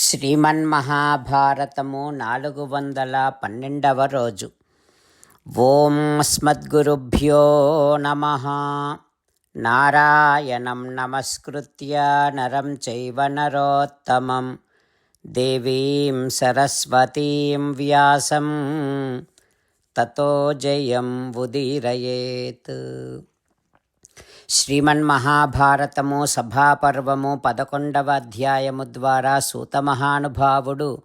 శ్రీమన్మహాభారతము నాలుగు వందల పన్నెండవ రోజు. ఓం స్మద్గురుభ్యో నమ. నారాయణం నమస్కృత్య నరం చైవ నరోత్తమం. దేవీం సరస్వతీం వ్యాసం. తతో జయం ఉదీరయేత్. శ్రీమన్మహాభారతము సభాపర్వము పదకొండవ అధ్యాయము ద్వారా సూత మహానుభావుడు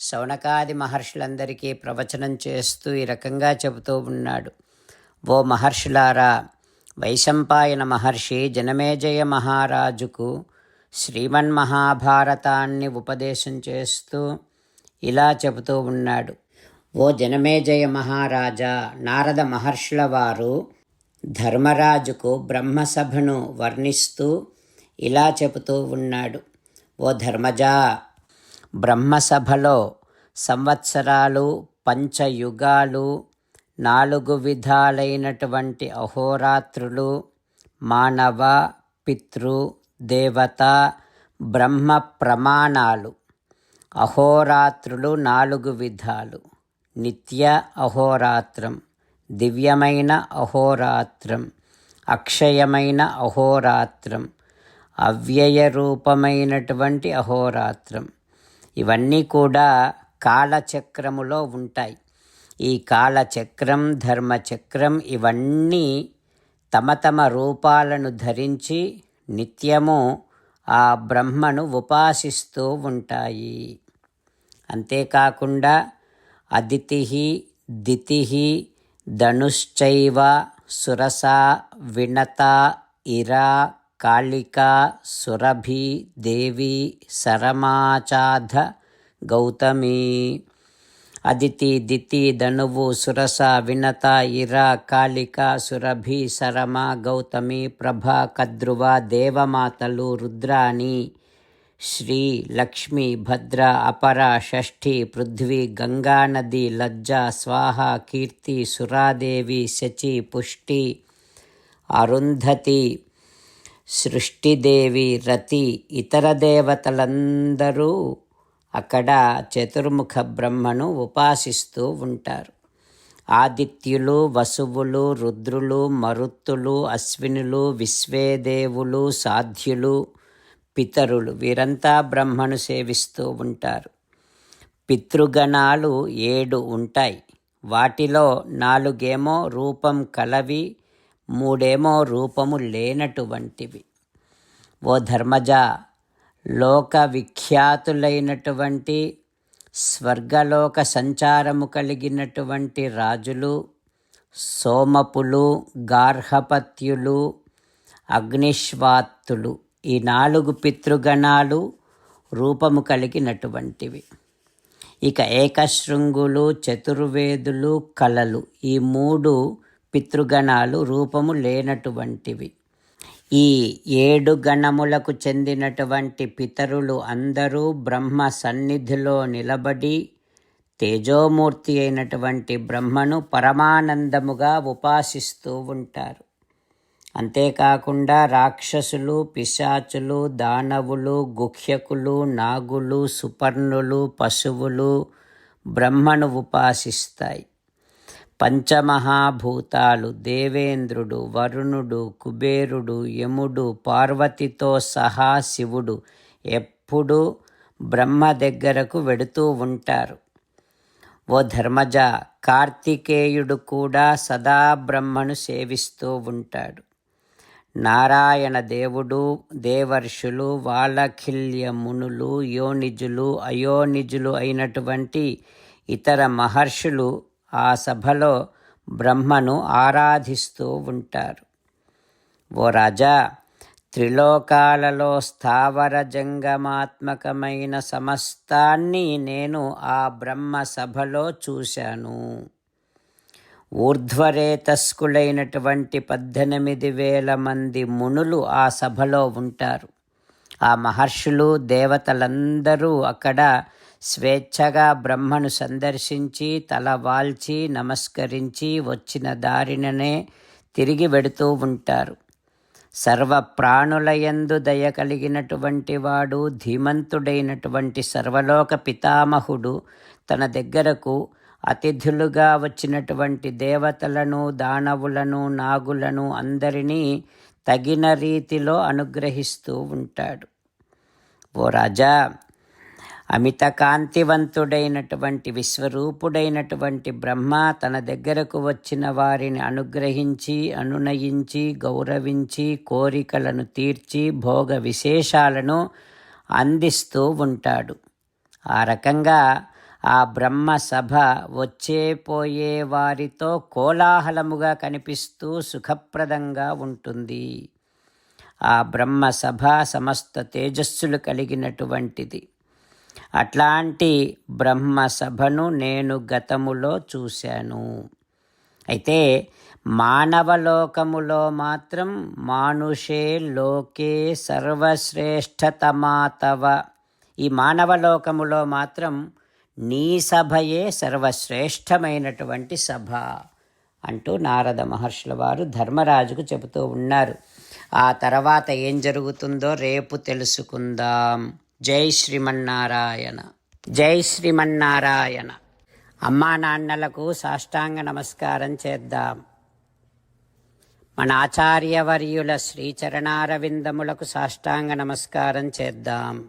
శౌనకాది మహర్షులందరికీ ప్రవచనం చేస్తూ ఈ రకంగా చెబుతూ ఉన్నాడు. ఓ మహర్షులారా వైశంపాయన మహర్షి జనమేజయ మహారాజుకు శ్రీమన్మహాభారతాన్ని ఉపదేశం చేస్తూ ఇలా చెబుతూ ఉన్నాడు. ఓ జనమేజయ మహారాజా నారద మహర్షుల వారు ధర్మరాజుకు బ్రహ్మసభను వర్ణిస్తూ ఇలా చెబుతూ ఉన్నాడు. ఓ ధర్మజా బ్రహ్మసభలో సంవత్సరాలు పంచయుగాలు నాలుగు విధాలైనటువంటి అహోరాత్రులు మానవ పితృ దేవత బ్రహ్మ ప్రమాణాలు. అహోరాత్రులు నాలుగు విధాలు. నిత్య అహోరాత్రం. దివ్యమైన అహోరాత్రం అక్షయమైన అహోరాత్రం అవ్యయ రూపమైనటువంటి అహోరాత్రం. ఇవన్నీ కూడా కాలచక్రములో ఉంటాయి. ఈ కాలచక్రం ధర్మచక్రం ఇవన్నీ తమ తమ రూపాలను ధరించి నిత్యము ఆ బ్రహ్మను ఉపాసిస్తూ ఉంటాయి. అంతేకాకుండా అదితి దితి ధనుశ్చైవ సురస వినత ఇరా కాళికా సురభి దేవి సరమాచాధ గౌతమి. అదితి దితి ధనువు సురస వినత ఇర కాళిక సురభి సరమ గౌతమి ప్రభ కద్రువ దేవమాతలు రుద్రాణి. శ్రీ లక్ష్మి భద్ర అపర షష్ఠి పృథ్వీ గంగానది లజ్జ స్వాహ కీర్తి సురాదేవి శచి పుష్టి అరుంధతి సృష్టిదేవి రతి ఇతర దేవతలందరూ అక్కడ చతుర్ముఖ బ్రహ్మను ఉపాసిస్తూ ఉంటారు. ఆదిత్యులు వసువులు రుద్రులు మరుత్తులు అశ్వినులు విశ్వేదేవులు సాధ్యులు పితరులు వీరంతా బ్రహ్మను సేవిస్తూ ఉంటారు. పితృగణాలు ఏడు ఉంటాయి. వాటిలో నాలుగేమో రూపం కలవి మూడేమో రూపము లేనటువంటివి. ఓ ధర్మజ లోక విఖ్యాతులైనటువంటి స్వర్గలోక సంచారము కలిగినటువంటి రాజులు సోమపులు గార్హపత్యులు అగ్నిశ్వాత్తులు ఈ నాలుగు పితృగణాలు రూపము కలిగినటువంటివి ఇక ఏకశృంగులు చతుర్వేదులు కళలు ఈ మూడు పితృగణాలు రూపము లేనటువంటివి ఈ ఏడు గణములకు చెందినటువంటి పితరులు అందరూ బ్రహ్మ సన్నిధిలో నిలబడి తేజోమూర్తి అయినటువంటి బ్రహ్మను పరమానందముగా ఉపాసిస్తూ ఉంటారు. అంతేకాకుండా రాక్షసులు పిశాచులు దానవులు గుహ్యకులు నాగులు సుపర్ణులు పశువులు బ్రహ్మను ఉపాసిస్తాయి. పంచమహాభూతాలు దేవేంద్రుడు వరుణుడు కుబేరుడు యముడు పార్వతితో సహా శివుడు ఎప్పుడూ బ్రహ్మ దగ్గరకు వెడుతూ ఉంటారు. ఓ ధర్మజ కార్తికేయుడు కూడా సదా బ్రహ్మను సేవిస్తూ ఉంటాడు. నారాయణ దేవుడు దేవర్షులు వాళఖిల్య మునులు యోనిజులు అయోనిజులు అయినటువంటి ఇతర మహర్షులు ఆ సభలో బ్రహ్మను ఆరాధిస్తూ ఉంటారు. ఓ రాజా త్రిలోకాలలో స్థావర జంగమాత్మకమైన సమస్తాన్ని నేను ఆ బ్రహ్మ సభలో చూశాను. ఊర్ధ్వరేతస్కులైనటువంటి పద్దెనిమిది వేల మంది మునులు ఆ సభలో ఉంటారు. ఆ మహర్షులు దేవతలందరూ అక్కడ స్వేచ్ఛగా బ్రహ్మను సందర్శించి తల వాల్చి నమస్కరించి వచ్చిన దారిననే తిరిగి వెడుతూ ఉంటారు. సర్వ ప్రాణులయందు దయ కలిగినటువంటి వాడు ధీమంతుడైనటువంటి సర్వలోక పితామహుడు తన దగ్గరకు అతిథులుగా వచ్చినటువంటి దేవతలను దానవులను నాగులను అందరినీ తగిన రీతిలో అనుగ్రహిస్తూ ఉంటాడు. ఓ రాజా అమిత కాంతివంతుడైనటువంటి విశ్వరూపుడైనటువంటి బ్రహ్మ తన దగ్గరకు వచ్చిన వారిని అనుగ్రహించి అనునయించి గౌరవించి కోరికలను తీర్చి భోగ విశేషాలను అందిస్తూ ఉంటాడు. ఆ రకంగా ఆ బ్రహ్మ సభ వచ్చే పోయే వారితో కోలాహలముగా కనిపిస్తూ సుఖప్రదంగా ఉంటుంది. ఆ బ్రహ్మ సభ సమస్త తేజస్సులు కలిగినటువంటిది. అట్లాంటి బ్రహ్మ సభను నేను గతములో చూశాను. అయితే మానవలోకములో మాత్రం మానుషే లోకే సర్వశ్రేష్టతమాతవ ఈ మానవలోకములో మాత్రం నీ సభయే సర్వశ్రేష్టమైనటువంటి సభ అంటూ నారద మహర్షుల వారు ధర్మరాజుకు చెబుతూ ఉన్నారు. ఆ తర్వాత ఏం జరుగుతుందో రేపు తెలుసుకుందాం. జై శ్రీమన్నారాయణ. జై శ్రీమన్నారాయణ. అమ్మా నాన్నలకు సాష్టాంగ నమస్కారం చేద్దాం. మన ఆచార్యవర్యుల శ్రీచరణారవిందములకు సాష్టాంగ నమస్కారం చేద్దాం.